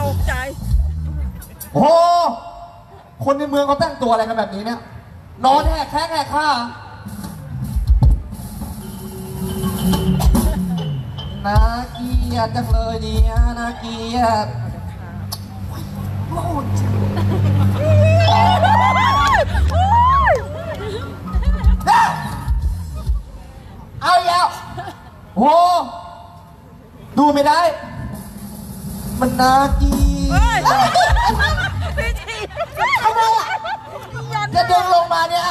ตกใจ โอ้โหคนในเมืองเขาแต่งตัวอะไรกันแบบนี้เนี่ย นอนแหกแข้งแหกขาน่าเกลียดจังเลยเนี่ยน่าเกลียดโอ้ยเอาอีกแล้ว โอ้โห ดูไม่ได้ มันน่าเกลียเฮ้ยดพี่ทีทำไมอะยันจะดึงลงมาเนี่ย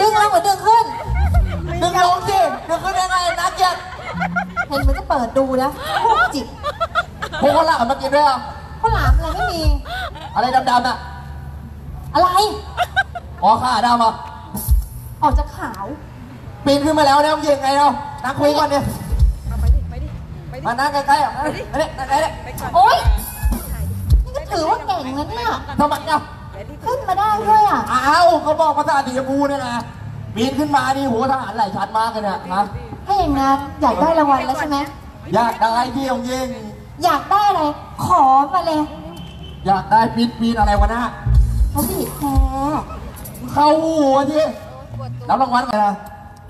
ดึงเราเหมือนดึงขึ้น ดึงลงสิดึงขึ้นยังไงนักเกียรติเห็นเหมือนจะเปิดดูนะพวกจิบพวกคนละเอามากินด้วยเหรอข้าวหลามอะไรไม่มี อะไรดำๆอะ อะไร อ๋อขาดำอะออกจากขาว ปีนขึ้นมาแล้วเนี่ยมันยังไงเรา นั่งคุยก่อนเนี่ยเอาไปดิไปดิไปดิมานั่งใกล้ๆอะมาดิมาดินั่งใกล้ไปก่อนโอ๊ย นี่ก็ถือว่าเก่งนะเนี่ยๆทำไมเนี่ยเดี๋ยวดิขึ้นมาได้ด้วยอะ อ้าวเขาบอกภาษาสีชมพูเนี่ยนะปีนขึ้นมานี่โหทหารหลายชั้นมากเลยเนี่ยฮะถ้าอย่างนั้นอยากได้รางวัลแล้วใช่ไหม อยากได้ที่องยิงอยากได้อะไร ขอมาเลยอยากได้ปีนปีนอะไรวะนะเขาบีบแพ้เข้าหูวะที่แล้วรางวัลอะไรนะ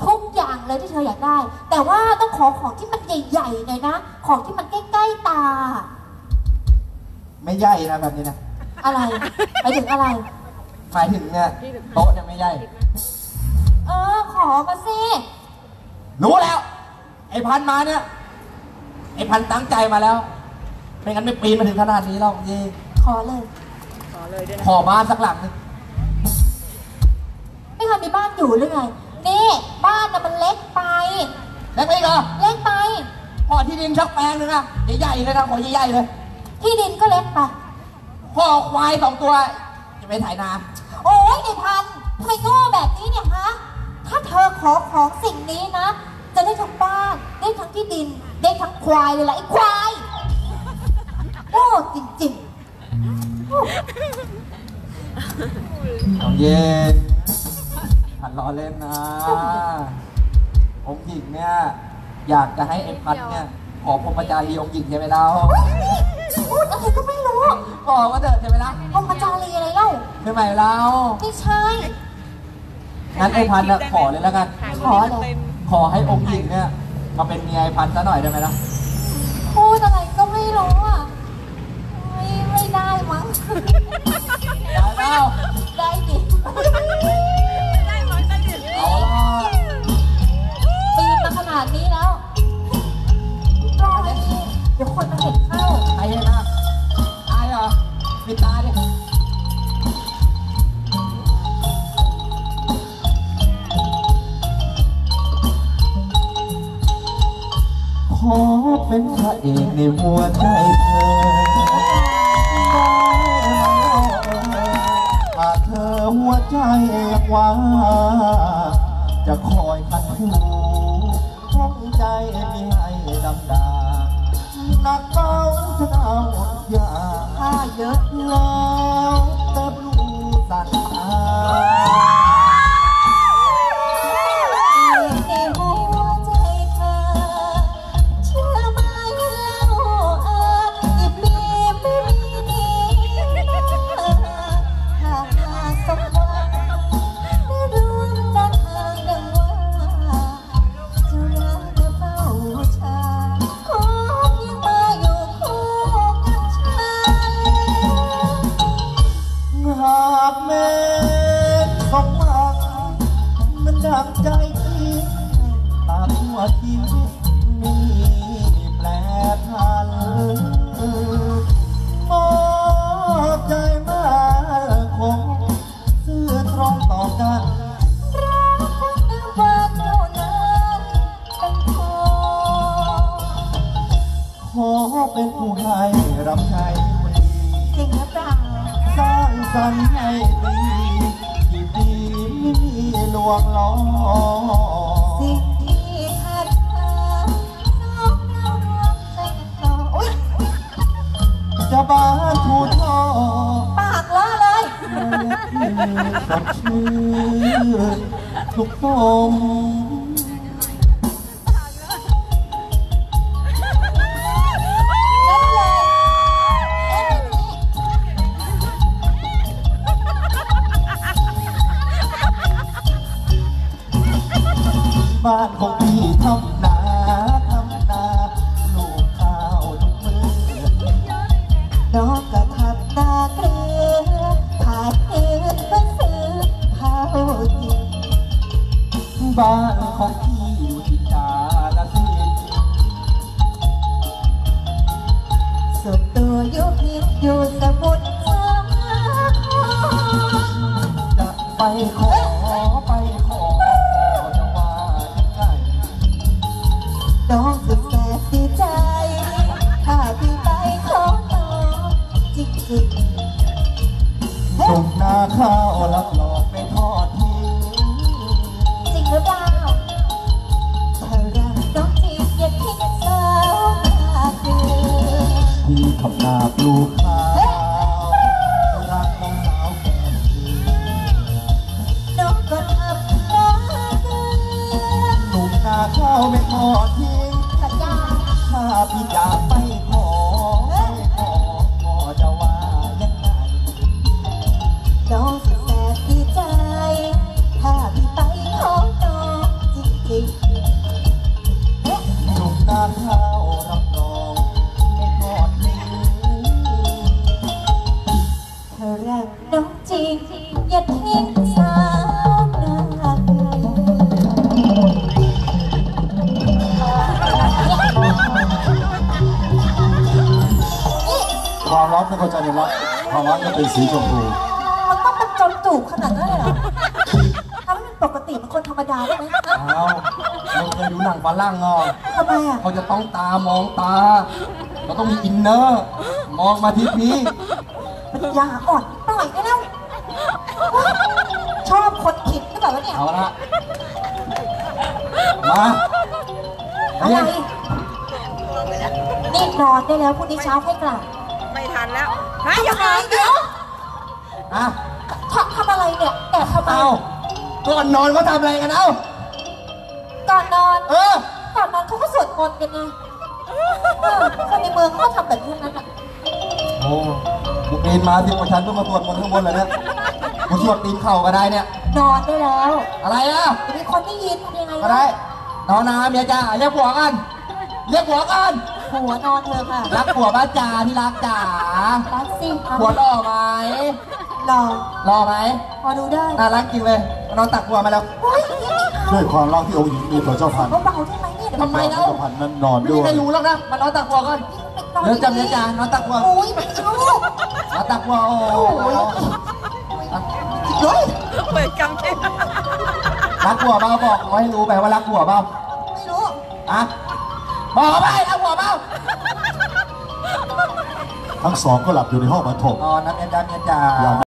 ทุกอย่างเลยที่เธออยากได้ แต่ว่าต้องขอของที่มันใหญ่ๆหน่อยนะ ของที่มันใกล้ๆตา ไม่ใหญ่นะแบบนี้นะอะไรไปถึงอะไร หมายถึงเนี่ยโต๊ะเนี่ยไม่ใหญ่เออ ขอมาสิรู้แล้ว ไอ้พันมาเนี่ย ไอ้พันตั้งใจมาแล้ว ไม่งั้นไม่ปีนมาถึงขนาดนี้หรอกยี่ขอเลย ขอเลยด้วยนะขอบ้านสักหลังหนึง ไม่เคยมีบ้านอยู่หรือไงนี่ บ้านน่ะมันเล็กไป เล็กไปอีกเหรอเล็กไปขอที่ดินชักแปลงหนึงอะใหญ่ๆเลยนะขอใหญ่ๆเลย ที่ดินก็เล็กไปขอควายสองตัว จะไปถ่ายนา โอ้ยไอ้พันธุ์ทำไมโง่แบบนี้เนี่ยฮะ ถ้าเธอขอของสิ่งนี้นะ จะได้ทั้งบ้านได้ทั้งที่ดิน ได้ทั้งควายเลยแหละไอ้ควายโง่จริงๆโอ้น้องเย็นพัน ล้อเล่นนะ องค์หญิงเนี่ยอยากจะให้ไอ้พันเนี่ยขอพรหมจารีองค์หญิงใช่ไหมเล่าพูดอะไรก็ไม่รู้บอกก็เถอะใช่ไหมล่ะพรหมจารีอะไรเล่าใช่ไหมเล่าไม่ใช่งั้นไอ้พันน่ะขอเลยแล้วกัน ขอเลยขอให้องค์หญิงเนี่ยมาเป็นเมียไอ้พันซะหน่อยได้ไหมล่ะพูดอะไรก็ไม่รู้อะไม่ไม่ได้มั้ง อกในหัวใจเธอถ้าเธอหัวใจยังว่างจะคอยขัดหูห้องใจไม่ให้ดำดานักเบาจะเอาอย่าถ้าเยอะแล้วแต่รู้สันหาใน มังใจคิดตามหัวชีวิตมีแปรพันมอบใจมาคงซื่อตรงต่อกันรักกันว่าเท่านั้นเป็นพอขอเป็นผู้ให้รับใช้คนดีจริงหรือเปล่าสร้างสรรค์ให้ วงล้อสิ่งที่ขาดหายสองเรารวมใจต่ออุ๊ยจะบ้านทูทอปากล้อเลยสดชื่อทุกลมท ทำนาทำนาลูกข้าวทุกมือน้องก็ทำนาเกลือผ่านเงินเพื่อซื้อข้าวกินบ้านของ สุดแสนดีใจ ถ้าพี่ไปขอต่อจริงๆเฮ้ส่ยงนาข้าวรับหลอกไปทอดทิ้งจริงหรือเปล่าเธอรักน้องจีบอย่าทิ้งสาวนาเกลือพี่ทำนาปลูก ความรักไม่เข้าใจในรักความรักก็เป็นสีชมพูมันต้องเป็นจนจูบขนาดนั้นเลยเหรอทำให้มันปกติมันคนธรรมดาได้ไหมฮะอ้าวเราเคยดูหนังฝรั่งอะทำไมอะเขาจะต้องตามองตา เราต้องมีอินเนอร์ มองมาที่พี่ปัญญาอ่อนปล่อยได้แล้วชอบคนผิดหรือเปล่าวะเนี่ย เอาละ มาอะไร นี่นอนได้แล้วพรุ่งนี้เช้าค่อยกลับ ไม่ทันแล้วฮะอย่าทำไมหายเดี๋ยวอะทำทำอะไรเนี่ยแอบทำไมเอาก่อนนอนเขาทำอะไรกันเอ้าก่อนนอน เออ ก่อนนอนเขาก็สวดมนต์กันไงเออคนในเมืองเขาก็ทำแบบนี้ทั้งนั้นอะโอ้กูปีนมาสิบกว่าชั้นเพื่อมาตรวจมนต์ข้างบนเลยเนี่ยกูสวดตีนเข่าก็ได้เนี่ย นอนได้แล้วอะไรอะเดี๋ยวมีคนได้ยินทำยังไงก็ได้นอนนาเมียจ้าเรียกผัวกันเรียกผัวกัน หัวนอนเธอค่ะรักผัวบ้าจ่าที่รักจ๋ารักสิเอาผัวหล่อไหมรอหล่อไหมพอดูได้น่ารักจริงเลยมานอนตักผัวมาแล้วเฮ้ยด้วยความรักที่องค์หญิงมีต่อเจ้าพันธุ์เบาๆได้ไหมเนี่ยเดี๋ยวทำไมเจ้าพันธุ์นั้นนอนไม่ด้มีวยใครรู้หรอกนะมานอนตักผัวก่อนนอนเดี๋ยวจำเมียจ้านอนตักผัวโอ้ยไม่เอานอนตักผัวโอ้โหเฮ้ยเปิดกำเช่รักผัวเปล่าบอกเอาให้รู้ไปว่ารักผัวเปล่าไม่รู้ อะบอกไปรัก ทั้งสองก็หลับอยู่ในห้องบรรทม อ๋อนนะเมียจ้าเมียจ้า